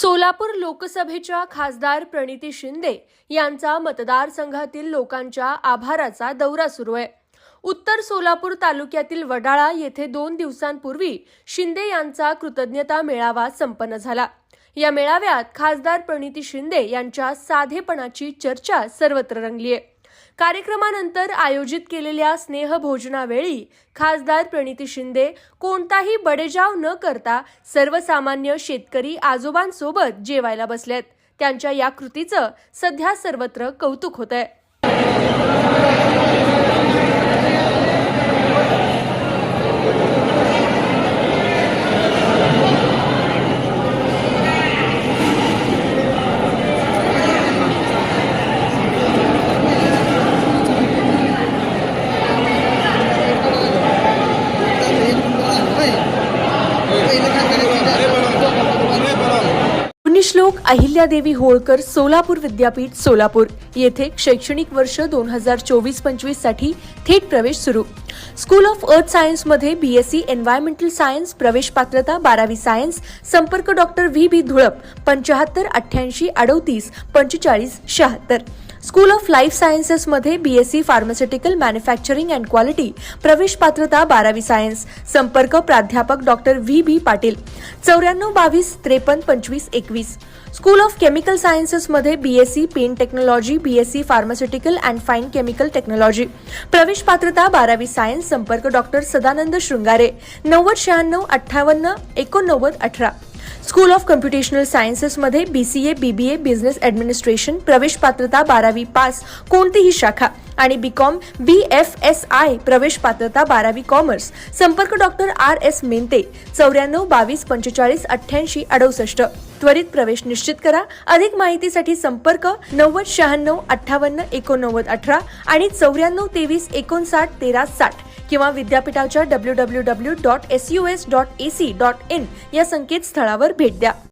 सोलापूर लोकसभेच्या खासदार प्रणिती शिंदे यांचा मतदारसंघातील लोकांच्या आभाराचा दौरा सुरू आहे. उत्तर सोलापूर तालुक्यातील वडाळा येथे दोन दिवसांपूर्वी शिंदे यांचा कृतज्ञता मेळावा संपन्न झाला. या मेळाव्यात खासदार प्रणिती शिंदे यांच्या साधेपणाची चर्चा सर्वत्र रंगली आहे. कार्यक्रमानंतर आयोजित केलेल्या स्नेहभोजनावेळी खासदार प्रणिती शिंदे कोणताही बडेजाव न करता सर्वसामान्य शेतकरी आजोबांसोबत जेवायला बसलेत. त्यांच्या या कृतीचं सध्या सर्वत्र कौतुक होत आहे पुण्यश्लोक अहिल्यादेवी होळकर सोलापूर विद्यापीठ सोलापूर. येथे शैक्षणिक वर्ष दोन हजार चोवीस पंचवीससाठी थेट प्रवेश सुरू. स्कूल ऑफ अर्थ सायन्समध्ये बीएससी एन्व्हायरमेंटल सायन्स प्रवेश पात्रता बारावी सायन्स संपर्क डॉक्टर व्ही बी धुळप पंचाहत्तर अठ्ठ्याऐंशी अडोतीस पंचेचाळीस शहात्तर. School of life सायन्सेसमध्ये BSc pharmaceutical manufacturing and quality प्रवेश पात्रता बारावी सायन्स संपर्क प्राध्यापक डॉक्टर व्ही बी पाटील. चौऱ्याण्णव बावीस त्रेपन्न पंचवीस एकवीस. School of chemical सायन्सेसमध्ये BSc pen technology BSc pharmaceutical and fine chemical technology प्रवेश पात्रता बारावी सायन्स संपर्क डॉक्टर सदानंद शृंगारे. नव्वद शहाण्णव अठ्ठावन्न एकोणनव्वद अठरा. स्कूल ऑफ कम्प्युटेशनल सायन्सेसमध्ये बीसीए बीबीए बिझनेस ॲडमिनिस्ट्रेशन प्रवेश पात्रता बारावी पास. कोणतीही शाखा. आणि BCom B F S I प्रवेश पात्रता बारावी कॉमर्स. संपर्क डॉक्टर आर एस मेंते चौऱ्याण्णव बावीस पंचेचाळीस अठ्ठ्याऐंशी अडुसष्ट. त्वरित प्रवेश निश्चित करा. अधिक माहितीसाठी संपर्क नव्वद शहाण्णव अठ्ठावन्न एकोणनव्वद अठरा आणि चौऱ्याण्णव तेवीस एकोणसाठ तेरा साठ किंवा विद्यापीठाच्या W W W dot S U S dot A C dot in या संकेतस्थळावर भेट द्या.